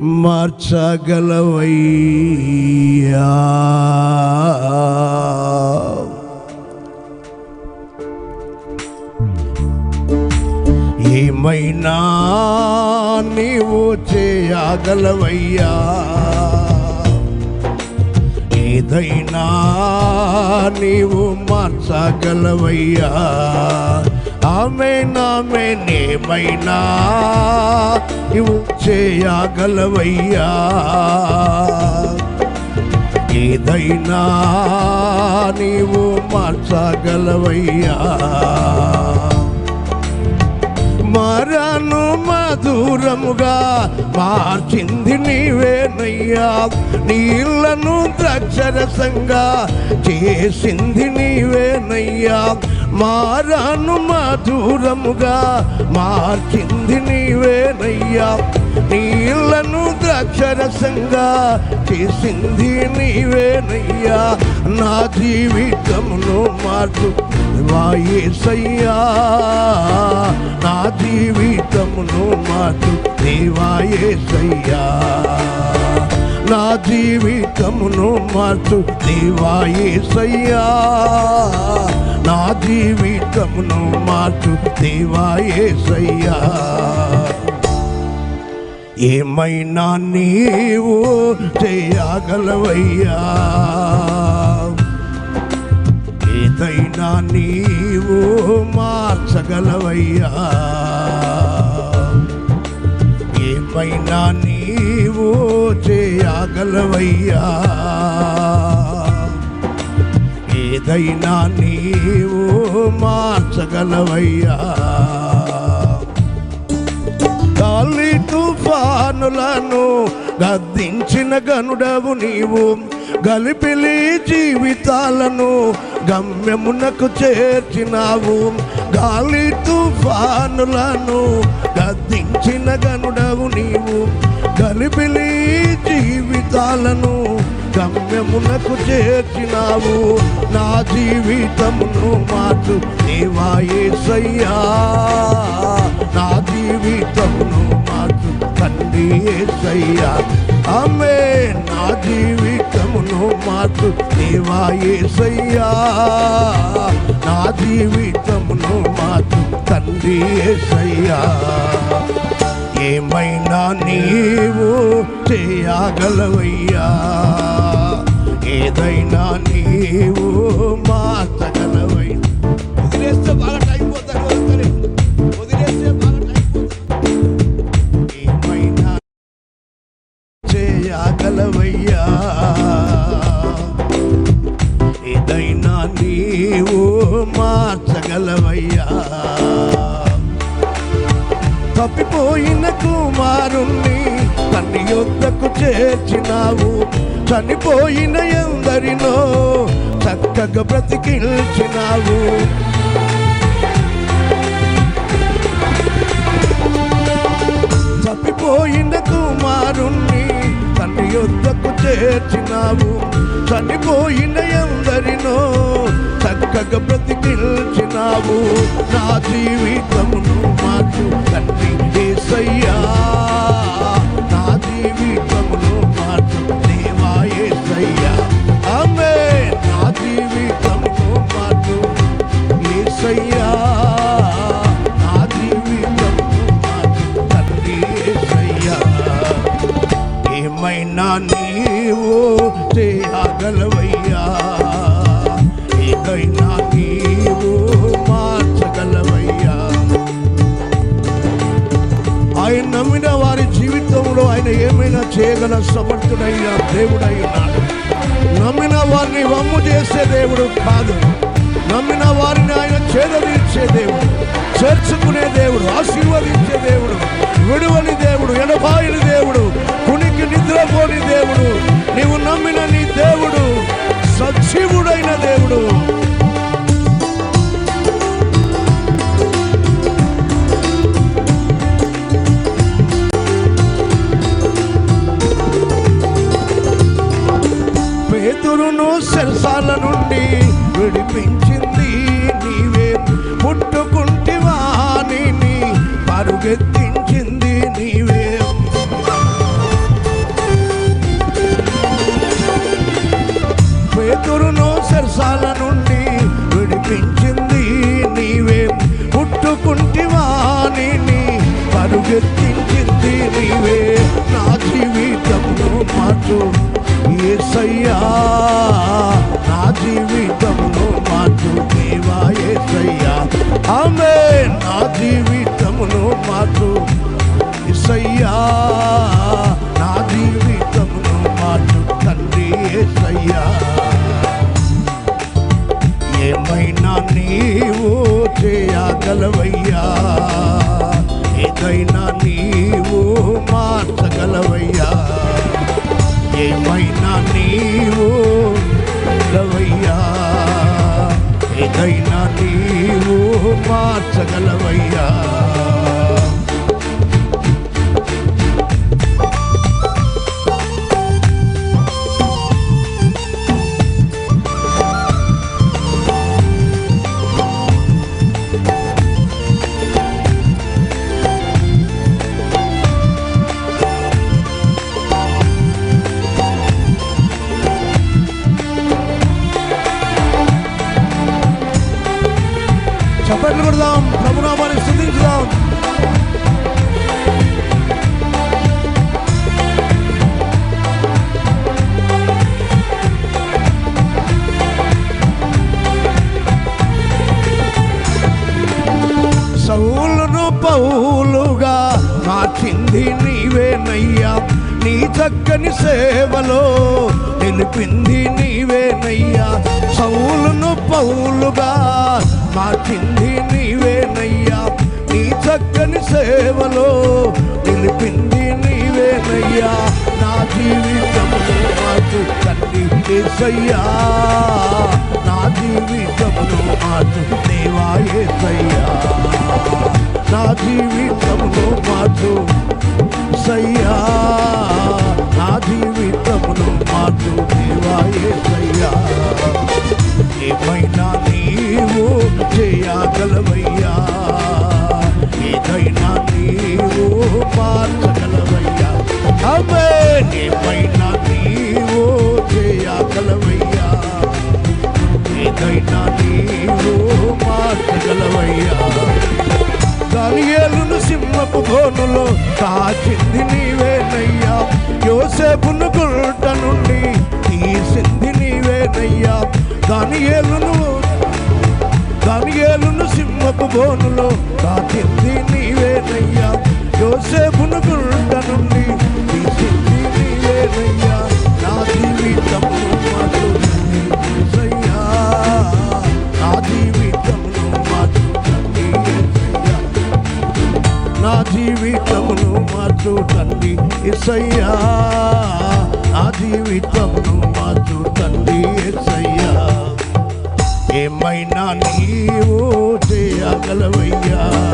మార్చగలవయ్యా. ఏమైనా నీవు చేయగలవయ్యా? ఏదైనా నీవు మార్చగలవయ్యా? ఆమె నామే నేమైనా నీవు చేయగలవయ్యా. ఏదైనా నీవు మార్చగలవయ్యా. మరను మధురముగా మార్చింది నీవేనయ్యా. నీళ్ళను ద్రాక్షరసంగా చేసింది నీవేనయ్యా. మారాను మధురముగా మార్చింది నీవేనయ్యా. నీళ్ళను ద్రాక్షరసంగా చేసింది నీవేనయ్యా. నా జీవితమును మార్పు దేవాయేసయ్యా నా జీవితమును మార్పు దేవాయేసయ్యా నా జీవితమును మార్చు దేవాయేసయ్యా నా జీవితమును మార్చు దేవాయేసయ్యా ఏమైనా నీవు చేయగలవయ్యా. ఏదైనా నీవు మార్చగలవయ్యా. ఏమైనా నీవు చేయగలవయ్యా. ఏదైనా నీవు మార్చగలవయ్యా. గాలి తుఫానులను గద్దించిన గనుడవు నీవు గలిపిలి జీవితాలను గమ్యమునకు చేర్చినావు. గాలి తుఫానులను గద్దించిన గనుడవు నీవు గలిపిలి జీవితాలను గమ్యమునకు చేర్చినావు. నా జీవితమును మార్చు. దేవాయేసయ్యా నా జీవితమును మార్చు. తండ్రి ఏసయ్యా. ఆమె నా జీవితమును మార్చు. దేవాయేసయ్యా నా జీవితమును మార్చు. తండ్రి ఏసయ్యా. ఏమైనా నీవు చేయగలవయ్యా? ఏదైనా నీవు మార్చగలవై తప్పిపోయిన కుమారుణ్ణి తన్ని యొద్దకు చేర్చినావు. చనిపోయిన ఎందరినో చక్కగా బ్రతికిల్చినావు తప్పిపోయిన కుమారుణ్ణి తన్ని యొద్దకు చేర్చినావు. చనిపోయిన ఎందరినో చక్కగా బ్రతికిల్చినావు నా జీవితమును మార్చు తండ్రి ఏసయ్యా నా జీవితమును మార్చు దేవా ఏసయ్యా? ఆమె నా జీవితమును మార్చు ఏసయ్యా నా జీవితమును మార్చు తండ్రి ఏసయ్యా. ఏమైనా నీవు చేయగలవయ్యా? ఏదైనా నమ్మిన వారి జీవితంలో ఆయన ఏమైనా చేయగల సమర్థుడైన దేవుడై ఉన్నాడు నమ్మిన వారిని వమ్ము చేసే దేవుడు కాదు. నమ్మిన వారిని ఆయన చేదరించే దేవుడు చేర్చుకునే దేవుడు ఆశీర్వదించే దేవుడు విడువని దేవుడు ఎడబాయిని దేవుడు కునికి నిద్రపోని దేవుడు నీవు నమ్మిన నీ దేవుడు సజీవుడైన దేవుడు. విడిపించింది నీవే. ముట్టుకుంటివా నీ పరుగెత్తించింది నీవే. పేతురును సరసాల నుండి విడిపించింది నీవే. ముట్టుకుంటివా నీ పరుగెత్తించింది నీవే. నా జీవితంలో మాటు సయ్యా నా జీవి మార్చు ఇసయ్యా నా జీవితమును మార్చు తండ్రి ఏసయ్యా. ఏమైనా నీవు చేయగలవయ్యా ఏదైనా నీవు మార్చగలవయ్యా. ఏమైనా నీవు గలవయ్యా ఏదైనా నీవు మార్చగలవయ్యా. చక్కని సేవలో నిలిపింది నీవేనయ్యా. సౌలును పౌలుగా మార్చింది నీవేనయ్యా. నీ చక్కని సేవలో నిలిపింది నీవేనయ్యా. నా జీవితము మాకు తల్లి ఏసయ్యా. నా జీవితమును మాకు దేవా ఏసయ్యా. నా జీవితమును మార్చు సయ్యా నా జీవితమును మార్చు దేవా ఏసయ్యా. ఏమైనా నీవు చేయగలవయ్యా? ఏదైనా నీవు మార్చగలవయ్యా? అవే ఏమైనా నీవు చేయగలవయ్యా? ఏదైనా నీవు మార్చగలవయ్యా? దానియేలును సింహపు గోనులో కాచింది నీవేనయ్యా. యోసేపును గుర్ట నుండి తీసింది నీవేనయ్యా. దానియేలును దానియేలును సింహపు గోనులో కాచింది నీవేనయ్యా. యోసేపును గుర్ట నుండి తీసింది నీవేనయ్యా. తండ్రి నా జీవితమును మార్చు తండ్రి ఎసయ్యా. ఏమైనా నీవు చేయగలవయ్యా?